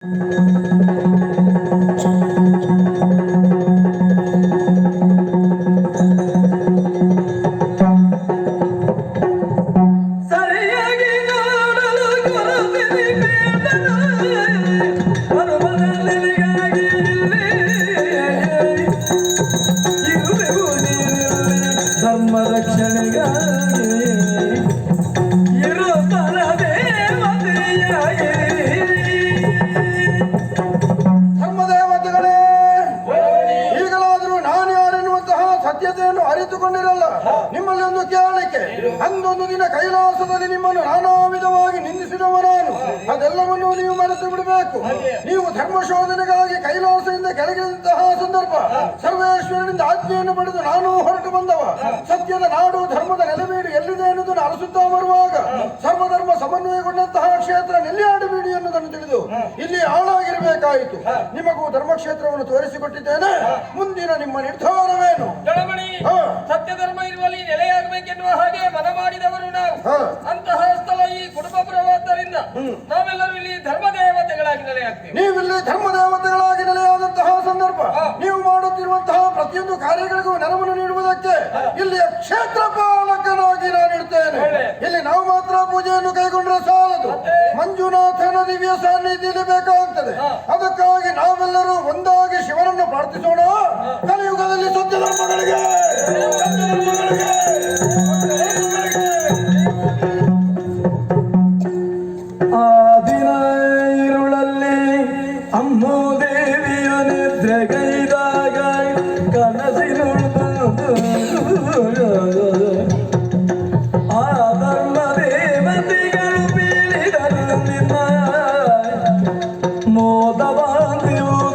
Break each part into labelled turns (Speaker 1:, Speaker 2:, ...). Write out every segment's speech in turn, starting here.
Speaker 1: ಸರಿಯಾಗಿ
Speaker 2: ಅಂದೊಂದು ದಿನ ಕೈಲಾಸದಲ್ಲಿ ನಿಮ್ಮನ್ನು ನಾನಾ ವಿಧವಾಗಿ ನಿಂದಿಸಿದವ ನಾನು ಅದೆಲ್ಲವನ್ನೂ ನೀವು ಮರೆತು ಬಿಡಬೇಕು. ನೀವು ಧರ್ಮ ಶೋಧನೆಗಾಗಿ ಕೈಲಾಸದಿಂದ ಕೆಳಗಿದಂತಹ ಸಂದರ್ಭ ಸರ್ವೇಶ್ವರನಿಂದ ಆಜ್ಞೆಯನ್ನು ಪಡೆದು ನಾನು ಹೊರಟು ಬಂದವ. ಸತ್ಯದ ನಾಡು ಧರ್ಮದ ನೆಲೆಬೀಡು ಎಲ್ಲಿದೆ ಎನ್ನುವುದನ್ನು ಅರಸುತ್ತಾ ಬರುವಾಗ ಸರ್ವಧರ್ಮ ಸಮನ್ವಯಗೊಂಡಂತಹ ಕ್ಷೇತ್ರ ನೆಲ್ಲಿಯಾಡಬೇಡಿ ಎನ್ನುವುದನ್ನು ತಿಳಿದು ಇಲ್ಲಿ ಆಳಾಗಿರಬೇಕಾಯಿತು ನಿಮಗೂ ಧರ್ಮಕ್ಷೇತ್ರವನ್ನು ತೋರಿಸಿಕೊಟ್ಟಿದ್ದೇನೆ. ಮುಂದಿನ ನಿಮ್ಮ ನಿರ್ಧಾರವೇನು.
Speaker 3: ಸತ್ಯ ಧರ್ಮ ಇರುವಲ್ಲಿ ನೆಲೆಯಾಗಬೇಕೆನ್ನುವ ಹಾಗೆ ಮನ ಮಾಡಿದವರು ನಾವು ಅಂತಹ ಸ್ಥಳ ಈ ಕುಟುಂಬ ಕುಟುಂಬಪುರವಾದ್ದರಿಂದ ನಾವೆಲ್ಲರೂ ಇಲ್ಲಿ ಧರ್ಮ ದೇವತೆಗಳಾಗಿ ನೆಲೆಯಾಗ್ತೀವಿ.
Speaker 2: ನೀವಿಲ್ಲಿ ಧರ್ಮ ನೆಲೆಯಾದಂತಹ ಸಂದರ್ಭ ನೀವು ಮಾಡುತ್ತಿರುವಂತಹ ಪ್ರತಿಯೊಂದು ಕಾರ್ಯಗಳಿಗೂ ನೆರವನ್ನು ನೀಡುವುದಕ್ಕೆ ಇಲ್ಲಿಯ ಕ್ಷೇತ್ರ ಪಾಲಕನಾಗಿ ನಾನು ಇರ್ತೇನೆ. ಇಲ್ಲಿ ನಾವು ಮಾತ್ರ ಪೂಜೆಯನ್ನು ಕೈಗೊಂಡ್ರೆ ಸಾಲದು. ಮಂಜುನಾಥನ ದಿವ್ಯ ಸಾನ್ನಿಧ್ಯ ಬೇಕಾಗುತ್ತದೆ ಅದಕ್ಕಾಗಿ
Speaker 1: Moda bandı bu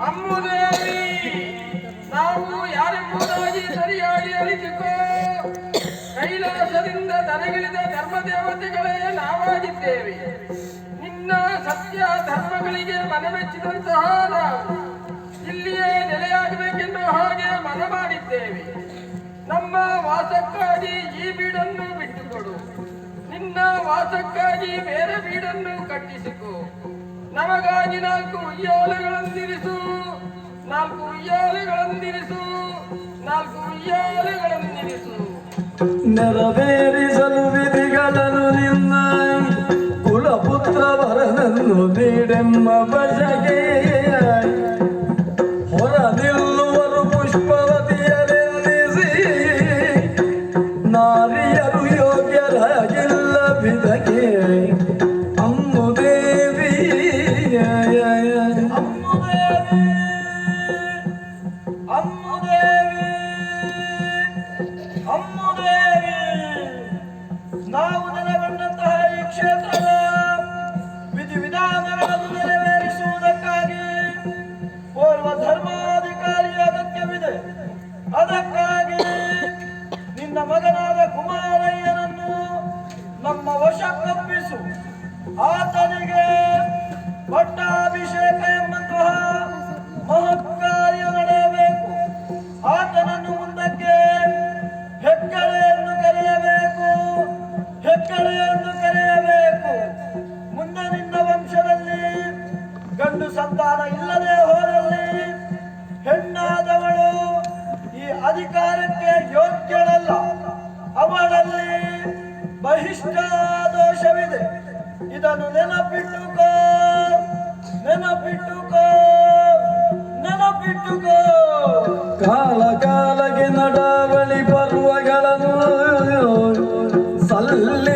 Speaker 2: ಅಮ್ಮುದೇವಿ
Speaker 1: ನಾವು
Speaker 3: ಯಾರೆಂಬುದಾಗಿ ಸರಿಯಾಗಿ ಅರಿತುಕೋ ಕೈಲಾಸದಿಂದ ನನಗಿಳಿದ ಧರ್ಮ ದೇವತೆಗಳೇ ನಾವಾಗಿದ್ದೇವೆ ನಿನ್ನ ಸತ್ಯ ಧರ್ಮಗಳಿಗೆ ಮನಮೆಚ್ಚಿದಂತಹ ನಾವು ಇಲ್ಲಿಯೇ ನೆಲೆಯಾಗಬೇಕೆಂದು ಹಾಗೆ ಮನ ಮಾಡಿದ್ದೇವೆ ನಮ್ಮ ವಾಸಕ್ಕಾಗಿ ಈ ಬೀಡನ್ನು ಬಿಟ್ಟುಕೊಡು. ನಿನ್ನ ವಾಸಕ್ಕಾಗಿ ಬೇರೆ ಬೀಡನ್ನು ಕಟ್ಟಿಸಿಕೊ. ನಮಗಾಗಿ ನಾಲ್ಕು ಉಯ್ಯಾಲೆಗಳಂದಿರಿಸು ನಾಲ್ಕು ಉಯ್ಯಾಲೆಗಳಂದಿರಿಸು ನಾಲ್ಕು ಉಯ್ಯಾಲೆಗಳಂದಿರಿಸು
Speaker 1: ನೆರವೇರಿಸಲು ವಿಧಿಗಳನ್ನು ನಿನ್ನ ಕುಲಪುತ್ರ ವರನನ್ನು ನೀಡೆಮ್ಮ ಬಜಗೆ
Speaker 4: ಕ್ಷೇತ್ರದ ವಿಧಿ ವಿಧಾನಗಳನ್ನು ನೆರವೇರಿಸುವುದಕ್ಕಾಗಿ ಓರ್ವ ಧರ್ಮಾಧಿಕಾರಿ ಅಗತ್ಯವಿದೆ ಅದಕ್ಕಾಗಿ ನಿನ್ನ ಮಗನಾದ ಕುಮಾರಯ್ಯನನ್ನು ನಮ್ಮ ವಶಕ್ಕೊಪ್ಪಿಸು ಆತನಿಗೆ ಪಟ್ಟಾಭಿಷೇಕ ಎಂಬಂತಹ ಮಹತ್ಕಾರ್ಯ ಬಹಿಷ್ಠ ದೋಷವಿದೆ ಇದನ್ನು ನೆನಪಿಟ್ಟುಕೋ ನೆನಪಿಟ್ಟುಕೋ ನೆನಪಿಟ್ಟುಕೋ.
Speaker 1: ಕಾಲ
Speaker 5: ಕಾಲಗೆ ನಡಾವಳಿ ಬರುವಗಳನ್ನು ಸಲ್ಲಿ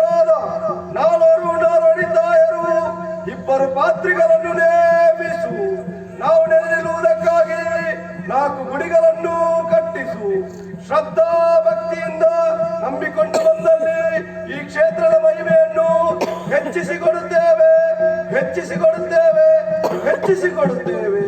Speaker 5: ಪಾತ್ರಿಗಳನ್ನು ನೇಮಿಸು. ನಾವು ನೆಲೆನಿಲ್ಲುವುದಕ್ಕಾಗಿ ನಾಲ್ಕು ಗುಡಿಗಳನ್ನು ಕಟ್ಟಿಸು. ಶ್ರದ್ಧಾ ಭಕ್ತಿಯಿಂದ ನಂಬಿಕೊಂಡು ಬಂದಲ್ಲಿ ಈ ಕ್ಷೇತ್ರದ ಮಹಿಮೆಯನ್ನು ಹೆಚ್ಚಿಸಿಕೊಡುತ್ತೇವೆ. ಹೆಚ್ಚಿಸಿಕೊಡುತ್ತೇವೆ. ಹೆಚ್ಚಿಸಿಕೊಡುತ್ತೇವೆ.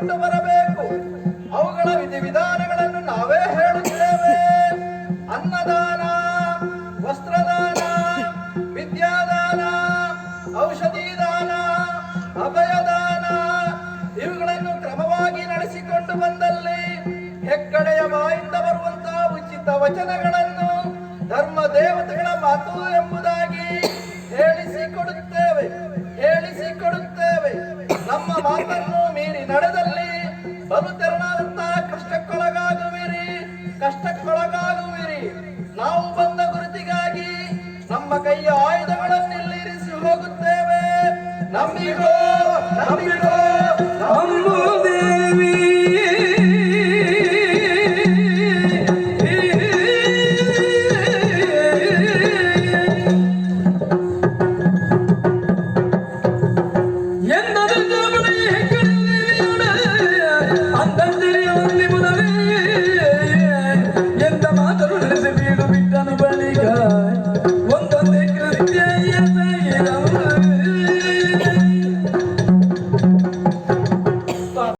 Speaker 6: ನಡೆಸಿಕೊಂಡು ಬರಬೇಕು. ಅವುಗಳ ವಿಧಿವಿಧಾನಗಳನ್ನು ನಾವೇ ಹೇಳುತ್ತೇವೆ ಅನ್ನದಾನ, ವಸ್ತ್ರದಾನ, ವಿದ್ಯಾದಾನ ಔಷಧಿ ದಾನ ಅಭಯದಾನ ಇವುಗಳನ್ನು ಕ್ರಮವಾಗಿ ನಡೆಸಿಕೊಂಡು ಬಂದಲ್ಲಿ ಹೆಕ್ಕಡೆಯ ಬಾಯಿಂದ ಬರುವಂತಹ ಉಚಿತ ವಚನಗಳನ್ನು ಧರ್ಮ ದೇವತೆಗಳ ಮಾತು ಎಂಬುದಾಗಿ ಬಲು ತೆರನಾದಂತಹ ಕಷ್ಟಕ್ಕೊಳಗಾಗುವಿರಿ ಕಷ್ಟಕ್ಕೊಳಗಾಗುವಿರಿ. ನಾವು ಬಂದ ಗುರುತಿಗಾಗಿ ನಮ್ಮ ಕೈಯ ಆಯುಧಗಳನ್ನಿಲ್ಲಿರಿಸಿ ಹೋಗುತ್ತೇವೆ. ನಂಬಿಗೋ ನಂಬಿಗೋ.